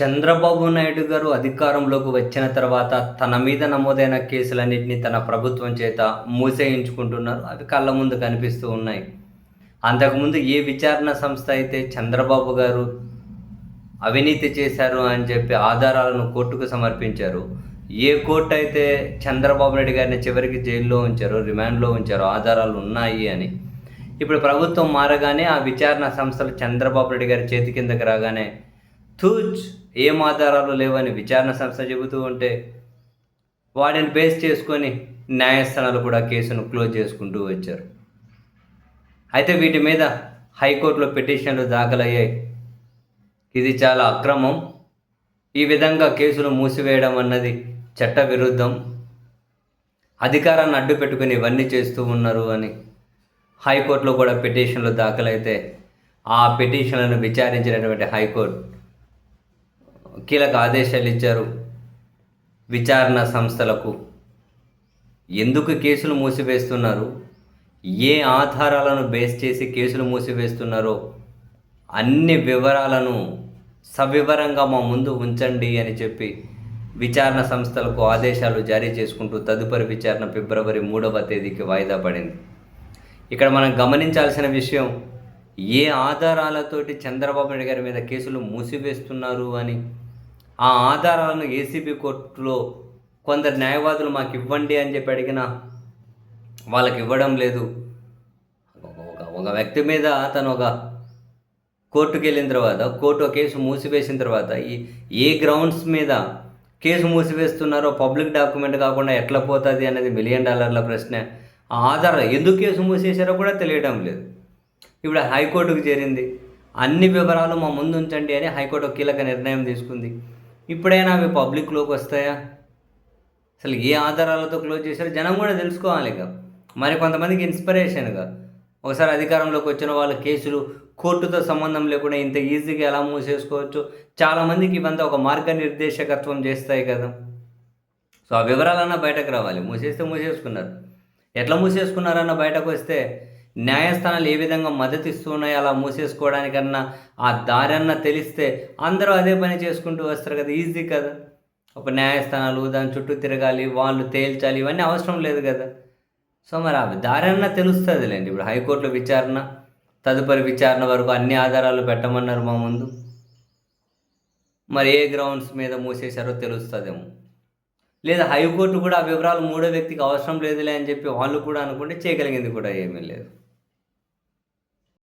చంద్రబాబు నాయుడు గారు అధికారంలోకి వచ్చిన తర్వాత తన మీద నమోదైన కేసులన్నింటినీ తన ప్రభుత్వం చేత మూసేయించుకుంటున్నారు. అవి కళ్ళ ముందు కనిపిస్తూ ఉన్నాయి. అంతకుముందు ఏ విచారణ సంస్థ అయితే చంద్రబాబు గారు అవినీతి చేశారు అని చెప్పి ఆధారాలను కోర్టుకు సమర్పించారు ఏ కోర్టు అయితే చంద్రబాబు నాయుడు గారిని చివరికి జైల్లో ఉంచారో రిమాండ్లో ఉంచారో ఆధారాలు ఉన్నాయి అని. ఇప్పుడు ప్రభుత్వం మారగానే ఆ విచారణ సంస్థలు చంద్రబాబు నాయుడు గారి చేతి కిందకి రాగానే తూచ్ ఏం ఆధారాలు లేవని విచారణ సంస్థ చెబుతూ ఉంటే వాటిని బేస్ చేసుకొని న్యాయస్థానాలు కూడా కేసును క్లోజ్ చేసుకుంటూ వచ్చారు. అయితే వీటి మీద హైకోర్టులో పిటిషన్లు దాఖలయ్యాయి. ఇది చాలా అక్రమం. ఈ విధంగా కేసులు మూసివేయడం అన్నది చట్ట విరుద్ధం అధికారాన్ని అడ్డు పెట్టుకుని ఇవన్నీ చేస్తూ ఉన్నారు అని హైకోర్టులో కూడా పిటిషన్లు దాఖలైతే ఆ పిటిషన్లను విచారించినటువంటి హైకోర్టు కీలక ఆదేశాలు ఇచ్చారు. విచారణ సంస్థలకు. ఎందుకు కేసులు మూసివేస్తున్నారు? ఏ ఆధారాలను బేస్ చేసి కేసులు మూసివేస్తున్నారో? అన్ని వివరాలను సవివరంగా మా ముందు ఉంచండి అని చెప్పి విచారణ సంస్థలకు ఆదేశాలు జారీ చేసుకుంటూ తదుపరి విచారణ ఫిబ్రవరి మూడవ తేదీకి వాయిదా పడింది. ఇక్కడ మనం గమనించాల్సిన విషయం ఏ ఆధారాలతోటి చంద్రబాబు నాయుడు గారి మీద కేసులు మూసివేస్తున్నారు అని? ఆ ఆధారాలను ఏసీబీ కోర్టులో కొందరు న్యాయవాదులు మాకు ఇవ్వండి అని చెప్పి అడిగినా వాళ్ళకి ఇవ్వడం లేదు. ఒక ఒక వ్యక్తి మీద తను ఒక కోర్టుకు వెళ్ళిన తర్వాత కోర్టు కేసు మూసివేసిన తర్వాత ఈ ఏ గ్రౌండ్స్ మీద కేసు మూసివేస్తున్నారో పబ్లిక్ డాక్యుమెంట్ కాకుండా ఎట్లా పోతుంది అనేది మిలియన్ డాలర్ల ప్రశ్న. ఆ ఆధారం ఎందుకు కేసు మూసేశారో కూడా తెలియడం లేదు. ఇప్పుడు హైకోర్టుకు చేరింది. అన్ని వివరాలు మా ముందు ఉంచండి అని హైకోర్టు కీలక నిర్ణయం తీసుకుంది. ఇప్పుడైనా అవి పబ్లిక్లోకి వస్తాయా? అసలు ఏ ఆధారాలతో క్లోజ్ చేశారో జనం కూడా తెలుసుకోవాలి ఇక. మరి కొంతమందికి ఇన్స్పిరేషన్గా. ఒకసారి అధికారంలోకి వచ్చిన వాళ్ళ కేసులు కోర్టుతో సంబంధం లేకుండా ఇంత ఈజీగా ఎలా మూసేసుకోవచ్చు చాలామందికి ఇవంతా ఒక మార్గనిర్దేశకత్వం చేస్తాయి కదా. సో ఆ వివరాలన్నా బయటకు రావాలి. మూసేస్తే మూసేసుకున్నారు. ఎట్లా మూసేసుకున్నారన్న బయటకు వస్తే న్యాయస్థానాలు ఏ విధంగా మద్దతు ఇస్తున్నాయో అలా మూసేసుకోవడానికన్నా ఆ దారన్న తెలిస్తే అందరూ అదే పని చేసుకుంటూ వస్తారు కదా ఈజీ కదా. ఒక న్యాయస్థానాలు దాని చుట్టూ తిరగాలి వాళ్ళు తేల్చాలి ఇవన్నీ అవసరం లేదు కదా. సో మరి ఆ దారన్న తెలుస్తుందిలేండి. ఇప్పుడు హైకోర్టులో విచారణ తదుపరి విచారణ వరకు అన్ని ఆధారాలు పెట్టమన్నారు మా ముందు. మరి ఏ గ్రౌండ్స్ మీద మూసేశారో తెలుస్తుందేమో. లేదా హైకోర్టు కూడా ఆ వివరాలు మూడో వ్యక్తికి అవసరం లేదులే అని చెప్పి వాళ్ళు కూడా అనుకుంటే చేయగలిగింది కూడా ఏమీ లేదు.